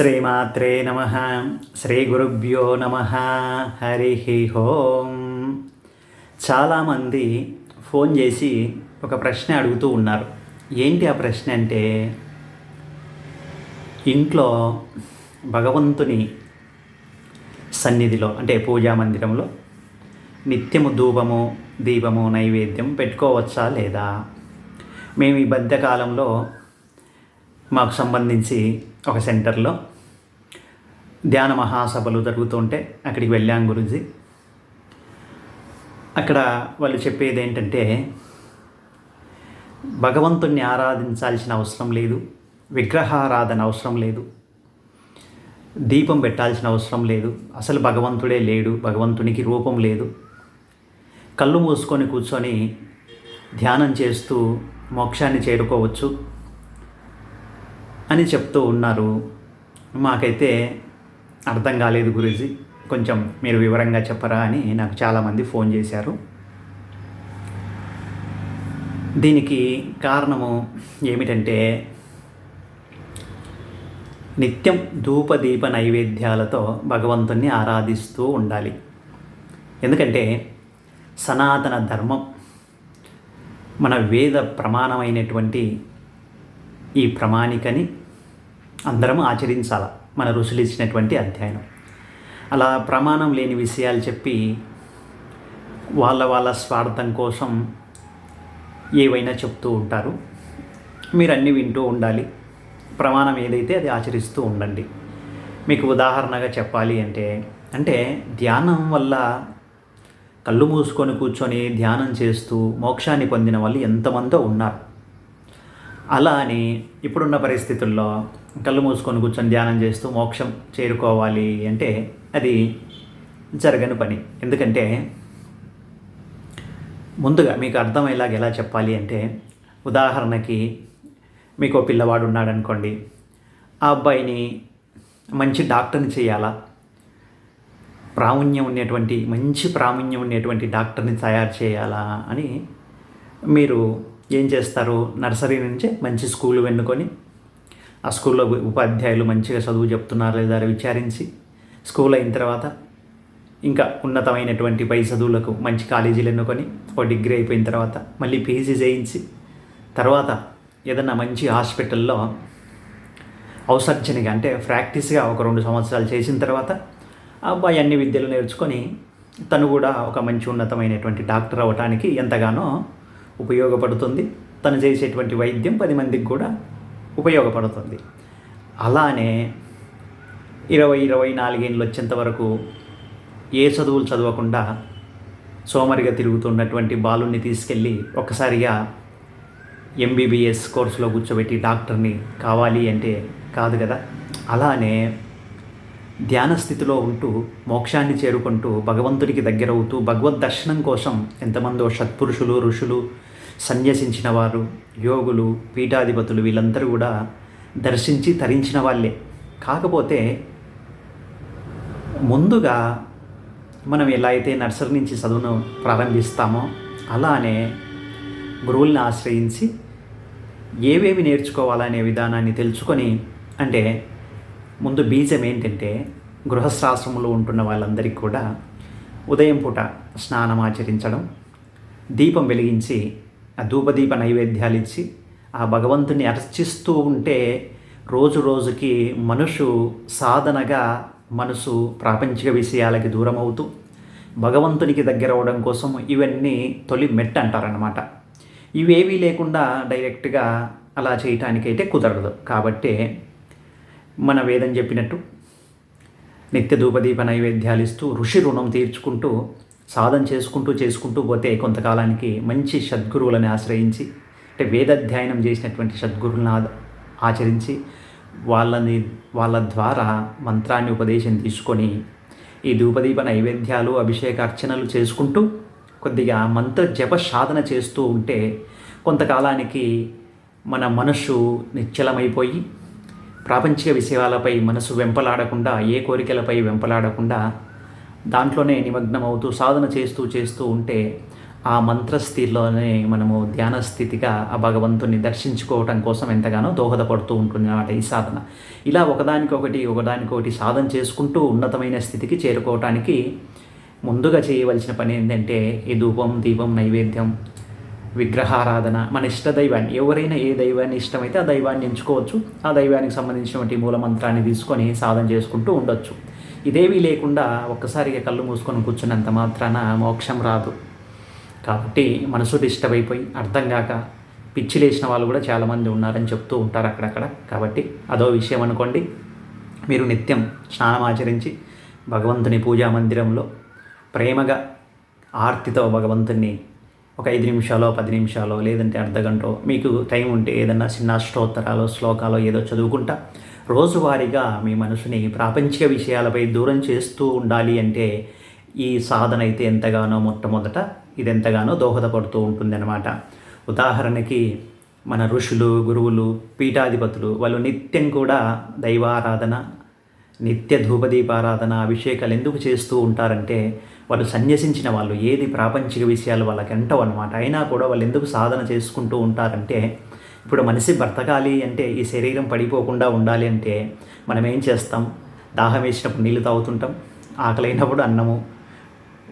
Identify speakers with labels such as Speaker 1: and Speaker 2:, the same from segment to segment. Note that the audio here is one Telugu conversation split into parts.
Speaker 1: శ్రీమాత్రే నమ. శ్రీ గురుభ్యో నమ. హరి హోం చాలామంది ఫోన్ చేసి ఒక ప్రశ్న అడుగుతూ ఉన్నారు. ఏంటి ఆ ప్రశ్న అంటే ఇంట్లో భగవంతుని సన్నిధిలో అంటే పూజా మందిరంలో నిత్యము ధూపము దీపము నైవేద్యం పెట్టుకోవచ్చా లేదా? మేము ఈ మధ్యకాలంలో మాకు సంబంధించి ఒక సెంటర్లో ధ్యాన మహాసభలు జరుగుతుంటే అక్కడికి వెళ్ళాం గురించి అక్కడ వాళ్ళు చెప్పేది ఏంటంటే భగవంతుణ్ణి ఆరాధించాల్సిన అవసరం లేదు విగ్రహారాధన అవసరం లేదు దీపం పెట్టాల్సిన అవసరం లేదు అసలు భగవంతుడే లేడు భగవంతునికి రూపం లేదు. కళ్ళు మూసుకొని కూర్చొని ధ్యానం చేస్తూ మోక్షాన్ని చేరుకోవచ్చు అని చెప్తూ ఉన్నారు. మాకైతే అర్థం కాలేదు గురూజీ. కొంచెం మీరు వివరంగా చెప్పరా అని నాకు చాలామంది ఫోన్ చేశారు. దీనికి కారణము ఏమిటంటే నిత్యం ధూపదీప నైవేద్యాలతో భగవంతుణ్ణి ఆరాధిస్తూ ఉండాలి. ఎందుకంటే సనాతన ధర్మం మన వేద ప్రమాణమైనటువంటి ఈ ప్రమాణికని అందరం ఆచరించాలా. మన ఋషులు ఇచ్చినటువంటి అధ్యయనం. అలా ప్రమాణం లేని విషయాలు చెప్పి వాళ్ళ వాళ్ళ స్వార్థం కోసం ఏవైనా చెప్తూ ఉంటారు. మీరు అన్నీ వింటూ ఉండాలి. ప్రమాణం ఏదైతే అది ఆచరిస్తూ ఉండండి. మీకు ఉదాహరణగా చెప్పాలి అంటే అంటే ధ్యానం వల్ల కళ్ళు మూసుకొని కూర్చొని ధ్యానం చేస్తూ మోక్షాన్ని పొందిన వాళ్ళు ఎంతమందో ఉన్నారు. అలా అని ఇప్పుడున్న పరిస్థితుల్లో కళ్ళు మూసుకొని కూర్చొని ధ్యానం చేస్తూ మోక్షం చేరుకోవాలి అంటే అది జరగని పని. ఎందుకంటే ముందుగా మీకు అర్థమయ్యేలాగా ఎలా చెప్పాలి అంటే ఉదాహరణకి మీకు పిల్లవాడు ఉన్నాడు అనుకోండి ఆ అబ్బాయిని మంచి డాక్టర్ని చేయాలా? ప్రావీణ్యం ఉండేటువంటి మంచి ప్రావీణ్యం ఉండేటువంటి డాక్టర్ని తయారు చేయాలా అని మీరు ఏం చేస్తారు? నర్సరీ నుంచే మంచి స్కూల్ వెన్నుకొని ఆ స్కూల్లో ఉపాధ్యాయులు మంచిగా చదువు చెప్తున్నారు లేదా విచారించి స్కూల్ అయిన తర్వాత ఇంకా ఉన్నతమైనటువంటి పై చదువులకు మంచి కాలేజీలు ఎన్నుకొని ఒక డిగ్రీ అయిపోయిన తర్వాత మళ్ళీ పీజీ చేయించి తర్వాత ఏదన్నా మంచి హాస్పిటల్లో ఔసర్జనిగా అంటే ప్రాక్టీస్గా ఒక రెండు సంవత్సరాలు చేసిన తర్వాత అబ్బాయి అన్ని విద్యలు నేర్చుకొని తను కూడా ఒక మంచి ఉన్నతమైనటువంటి డాక్టర్ అవ్వటానికి ఎంతగానో ఉపయోగపడుతుంది. తను చేసేటువంటి వైద్యం పది మందికి కూడా ఉపయోగపడుతుంది. అలానే ఇరవై ఇరవై నాలుగేళ్ళు వచ్చేంత వరకు ఏ చదువులు చదవకుండా సోమరిగా తిరుగుతున్నటువంటి బాలుని తీసుకెళ్ళి ఒక్కసారిగా ఎంబీబీఎస్ కోర్సులో కూర్చోబెట్టి డాక్టర్ని కావాలి అంటే కాదు కదా. అలానే ధ్యాన స్థితిలో ఉంటూ మోక్షాన్ని చేరుకుంటూ భగవంతుడికి దగ్గరవుతూ భగవద్ దర్శనం కోసం ఎంతమందో సత్పురుషులు ఋషులు సన్యసించిన వారు యోగులు పీఠాధిపతులు వీళ్ళందరూ కూడా దర్శించి తరించిన వాళ్ళే. కాకపోతే ముందుగా మనం ఎలా అయితే నర్సరీ నుంచి చదువును ప్రారంభిస్తామో అలానే గురువుల్ని ఆశ్రయించి ఏవేవి నేర్చుకోవాలనే విధానాన్ని తెలుసుకొని అంటే ముందు బీజం ఏంటంటే గృహశాస్త్రంలో ఉంటున్న వాళ్ళందరికీ కూడా ఉదయం పూట స్నానం ఆచరించడం దీపం వెలిగించి ఆ ధూపదీప నైవేద్యాలు ఇచ్చి ఆ భగవంతుని అర్చిస్తూ ఉంటే రోజు రోజుకి మనుషు సాధనగా మనసు ప్రాపంచిక విషయాలకి దూరం అవుతూ భగవంతునికి దగ్గర అవడం కోసం ఇవన్నీ తొలి మెట్ అంటారనమాట ఇవేవీ లేకుండా డైరెక్ట్గా అలా చేయటానికైతే కుదరదు. కాబట్టి మన వేదం చెప్పినట్టు నిత్య ధూపదీప నైవేద్యాలు ఇస్తూ ఋషి రుణం తీర్చుకుంటూ సాధన చేసుకుంటూ చేసుకుంటూ పోతే కొంతకాలానికి మంచి సద్గురువులని ఆశ్రయించి అంటే వేదాధ్యయనం చేసినటువంటి సద్గురువులను ఆచరించి వాళ్ళని వాళ్ళ ద్వారా మంత్రాన్ని ఉపదేశం తీసుకొని ఈ ధూపదీప నైవేద్యాలు అభిషేక అర్చనలు చేసుకుంటూ కొద్దిగా మంత్ర జప సాధన చేస్తూ ఉంటే కొంతకాలానికి మన మనసు నిశ్చలమైపోయి ప్రాపంచిక విషయాలపై మనసు వెంపలాడకుండా ఏ కోరికలపై వెంపలాడకుండా దాంట్లోనే నిమగ్నం అవుతూ సాధన చేస్తూ చేస్తూ ఉంటే ఆ మంత్రస్థితిలోనే మనము ధ్యాన స్థితిగా ఆ భగవంతుని దర్శించుకోవటం కోసం ఎంతగానో దోహదపడుతూ ఉంటుంది అన్నమాట ఈ సాధన. ఇలా ఒకదానికొకటి ఒకదానికొకటి సాధన చేసుకుంటూ ఉన్నతమైన స్థితికి చేరుకోవటానికి ముందుగా చేయవలసిన పని ఏంటంటే ఈ ధూపం దీపం నైవేద్యం విగ్రహారాధన మన ఇష్ట దైవాన్ని. ఎవరైనా ఏ దైవాన్ని ఇష్టమైతే ఆ దైవాన్ని ఎంచుకోవచ్చు. ఆ దైవానికి సంబంధించినటువంటి మూలమంత్రాన్ని తీసుకొని సాధన చేసుకుంటూ ఉండొచ్చు. ఇదేవీ లేకుండా ఒక్కసారిగా కళ్ళు మూసుకొని కూర్చున్నంత మాత్రాన మోక్షం రాదు. కాబట్టి మనసు డిస్టర్బ్ అయిపోయి అర్థం కాక పిచ్చి లేచిన వాళ్ళు కూడా చాలామంది ఉన్నారని చెప్తూ ఉంటారు అక్కడక్కడ. కాబట్టి అదో విషయం అనుకోండి. మీరు నిత్యం స్నానం ఆచరించి భగవంతుని పూజా మందిరంలో ప్రేమగా ఆర్తితో భగవంతుని ఒక ఐదు నిమిషాలో పది నిమిషాలో లేదంటే అర్ధగంటో మీకు టైం ఉంటే ఏదన్నా చిన్న అష్టోత్తరాలు శ్లోకాలు ఏదో చదువుకుంటా రోజువారీగా మీ మనసుని ప్రాపంచిక విషయాలపై దూరం చేస్తూ ఉండాలి అంటే ఈ సాధన అయితే ఎంతగానో మొట్టమొదట ఇది ఎంతగానో దోహదపడుతూ ఉంటుందన్నమాట. ఉదాహరణకి మన ఋషులు గురువులు పీఠాధిపతులు వాళ్ళు నిత్యం కూడా దైవారాధన నిత్య ధూపదీపారాధన అభిషేకాలు ఎందుకు చేస్తూ ఉంటారంటే వాళ్ళు సన్యసించిన వాళ్ళు ఏది ప్రాపంచిక విషయాలు వాళ్ళకి అంటవు అనమాట అయినా కూడా వాళ్ళు ఎందుకు సాధన చేసుకుంటూ ఉంటారంటే ఇప్పుడు మనిషి బ్రతకాలి అంటే ఈ శరీరం పడిపోకుండా ఉండాలి అంటే మనం ఏం చేస్తాం? దాహం వేసినప్పుడు నీళ్ళు తాగుతుంటాం. ఆకలైనప్పుడు అన్నము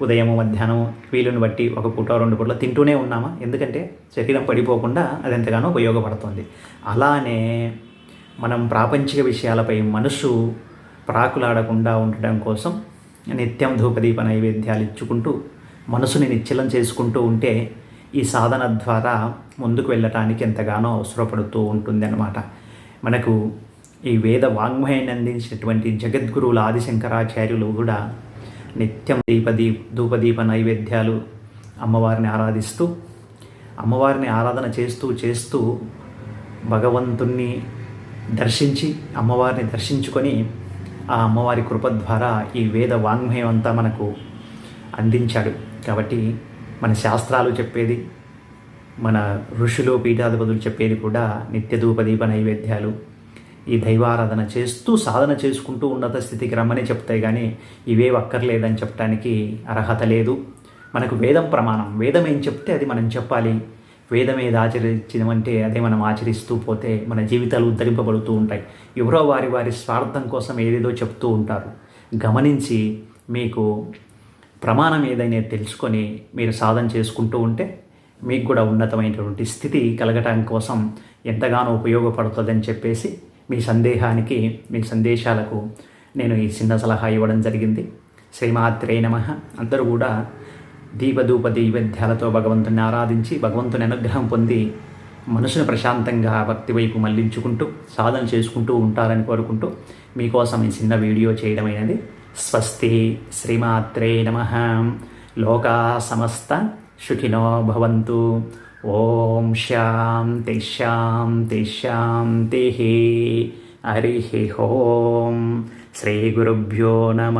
Speaker 1: ఉదయము మధ్యాహ్నం వీలుని బట్టి ఒక పూట రెండు పూటలు తింటూనే ఉన్నామా? ఎందుకంటే శరీరం పడిపోకుండా అది ఎంతగానో ఉపయోగపడుతుంది. అలానే మనం ప్రాపంచిక విషయాలపై మనసు ప్రాకులాడకుండా ఉండటం కోసం నిత్యం ధూపదీప నైవేద్యాలు ఇచ్చుకుంటూ మనసుని నిశ్చలం చేసుకుంటూ ఉంటే ఈ సాధన ద్వారా ముందుకు వెళ్ళటానికి ఎంతగానో అవసరపడుతూ ఉంటుంది అన్నమాట మనకు ఈ వేద వాంగ్మయాన్ని అందించినటువంటి జగద్గురువుల ఆదిశంకరాచార్యులు కూడా నిత్యం దీపదీప్ ధూపదీప నైవేద్యాలు అమ్మవారిని ఆరాధిస్తూ అమ్మవారిని ఆరాధన చేస్తూ చేస్తూ భగవంతుణ్ణి దర్శించి అమ్మవారిని దర్శించుకొని ఆ అమ్మవారి కృప ద్వారా ఈ వేద వాంగ్మయం అంతా మనకు అందించాడు. కాబట్టి మన శాస్త్రాలు చెప్పేది మన ఋషులు పీఠాధిపతులు చెప్పేది కూడా నిత్య దీప నైవేద్యాలు. ఈ దైవారాధన చేస్తూ సాధన చేసుకుంటూ ఉన్నత స్థితికి రమ్మని చెప్తాయి కానీ ఇవే అక్కర్లేదని చెప్పడానికి అర్హత లేదు. మనకు వేదం ప్రమాణం. వేదం ఏం చెప్తే అది మనం చెప్పాలి. వేదం ఏది ఆచరించడమంటే అదే మనం ఆచరిస్తూ పోతే మన జీవితాలు ఉద్ధరింపబడుతూ ఉంటాయి. ఎవరో వారి వారి స్వార్థం కోసం ఏదేదో చెప్తూ ఉంటారు. గమనించి మీకు ప్రమాణం ఏదైనా తెలుసుకొని మీరు సాధన చేసుకుంటూ ఉంటే మీకు కూడా ఉన్నతమైనటువంటి స్థితి కలగటం కోసం ఎంతగానో ఉపయోగపడుతుందని చెప్పేసి మీ సందేహానికి మీ సందేశాలకు నేను ఈ చిన్న సలహా ఇవ్వడం జరిగింది. శ్రీమాత్రే నమ. అందరూ కూడా దీపధూప దైవేద్యాలతో భగవంతుని ఆరాధించి భగవంతుని అనుగ్రహం పొంది మనసును ప్రశాంతంగా భక్తి వైపు మళ్ళించుకుంటూ సాధన చేసుకుంటూ ఉంటారని కోరుకుంటూ మీకోసం ఈ చిన్న వీడియో చేయడమైనది. స్వస్తి శ్రీమాత్రే నమ లోకా సమస్త సుఖినో భవంతు ఓం శాంతి శాంతి శాంతి హరి ఓం శ్రీ గురుభ్యో నమ